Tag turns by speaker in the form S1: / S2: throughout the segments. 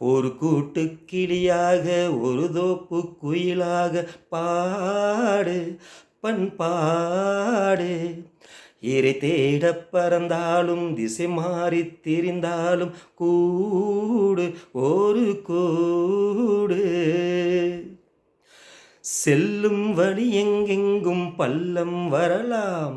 S1: ஒரு கூட்டு கிளியாக ஒரு தோப்பு குயிலாக பாடு பண்பாடு இறை தேட பறந்தாலும் திசை மாறி திரிந்தாலும் கூடு ஒரு கூடு. செல்லும் வழி எங்கெங்கும் பள்ளம் வரலாம்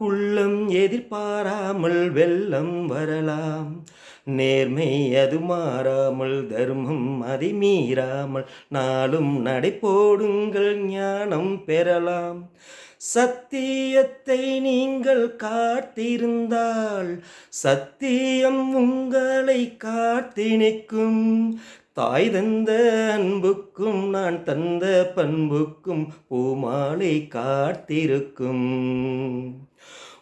S1: உள்ளம் எதிர்பாராமல் வெள்ளம் வரலாம். நேர்மை அது மாறாமல் தர்மம் அதை மீறாமல் நாளும் நடைபோடுங்கள் ஞானம் பெறலாம். சத்தியத்தை நீங்கள் காத்திருந்தால் சத்தியம் உங்களை காத்தினிக்கும் தாய் தந்த அன்புக்கும் நான் தந்த பண்புக்கும் பூமாலை காத்திருக்கும்.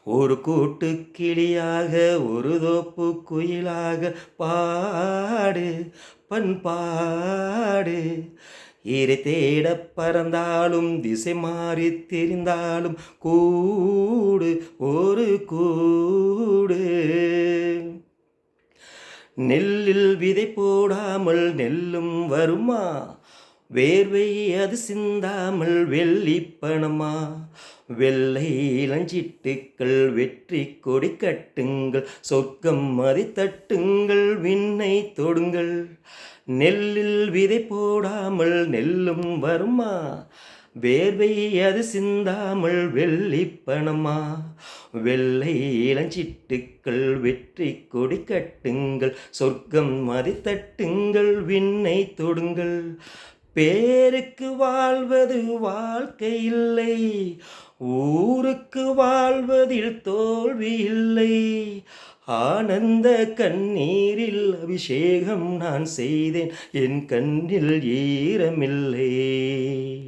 S1: ஒரு கூட்டு கிளியாக ஒரு தோப்பு குயிலாக பாடு பண்பாடு இரு தேட பறந்தாலும் திசை மாறி தெரிந்தாலும் கூடு ஒரு கூடு. நெல்லில் விதை போடாமல் நெல்லும் வருமா? வேர்வை அது சிந்தாமல் வெள்ளி பணமா? வெள்ளை இளஞ்சிட்டுக்கள் வெற்றி கொடி கட்டுங்கள் சொர்க்கம் மதி தட்டுங்கள் விண்ணை தொடுங்கள். நெல்லில் விதை போடாமல் நெல்லும் வருமா? வேர்வை அது சிந்தாமல் வெள்ளி பணமா வெள்ளை இளஞ்சிட்டுக்கள் வெற்றி கொடி கட்டுங்கள். சொர்க்கம் மதி தட்டுங்கள் விண்ணை தொடுங்கள். பேருக்கு வாழ்வது வாழ்க்கை இல்லை. ஊருக்கு வாழ்வதில் தோல்வி இல்லை. ஆனந்த கண்ணீரில் அபிஷேகம் நான் செய்தேன். என் கண்ணில் ஈரமில்லை.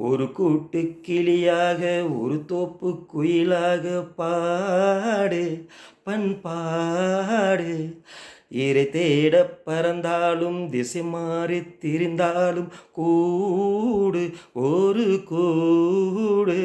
S1: ஒரு கூட்டு கிளியாக ஒரு தோப்பு குயிலாக பாடு பண்பாடு இறை தேட பறந்தாலும் திசை மாறி திரிந்தாலும் கூடு ஒரு கூடு.